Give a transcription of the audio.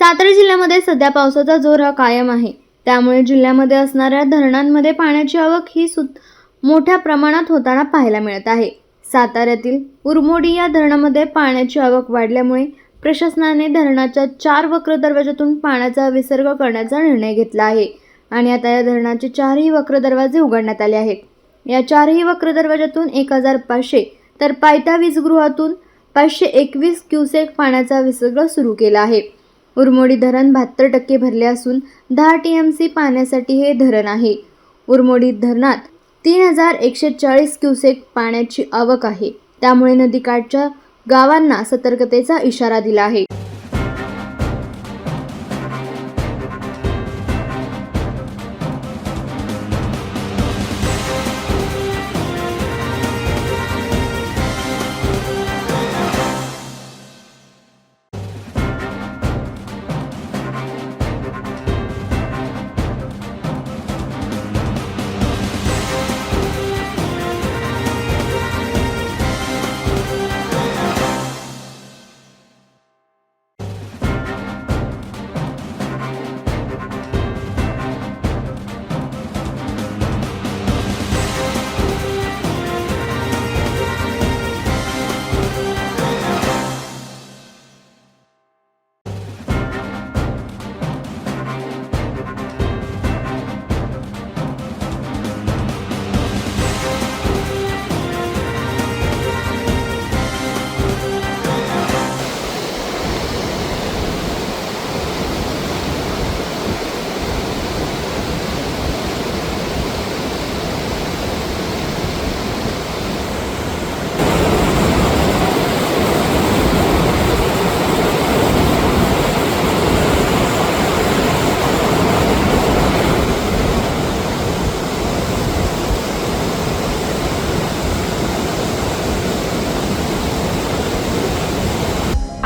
सातारा जिल्ह्यामध्ये सध्या पावसाचा जोर हा कायम आहे. त्यामुळे जिल्ह्यामध्ये असणाऱ्या धरणांमध्ये पाण्याची आवक ही सु मोठ्या प्रमाणात होताना पाहायला मिळत आहे. साताऱ्यातील उरमोडी या धरणामध्ये पाण्याची आवक वाढल्यामुळे प्रशासनाने धरणाच्या चार वक्र दरवाजातून पाण्याचा विसर्ग करण्याचा निर्णय घेतला आहे आणि आता या धरणाचे चारही वक्र दरवाजे उघडण्यात आले आहेत. या चारही वक्र दरवाजातून एक हजार पाचशे तर पायथा वीजगृहातून पाचशे एकवीस क्युसेक पाण्याचा विसर्ग सुरू केला आहे. उरमोडी धरण बहात्तर टक्के भरले असून दहा टी एम सी पाण्यासाठी हे धरण आहे. उरमोडी धरणात तीन हजार एकशे चाळीस क्युसेक पाण्याची आवक आहे. त्यामुळे नदीकाठच्या गावांना सतर्कतेचा इशारा दिला आहे.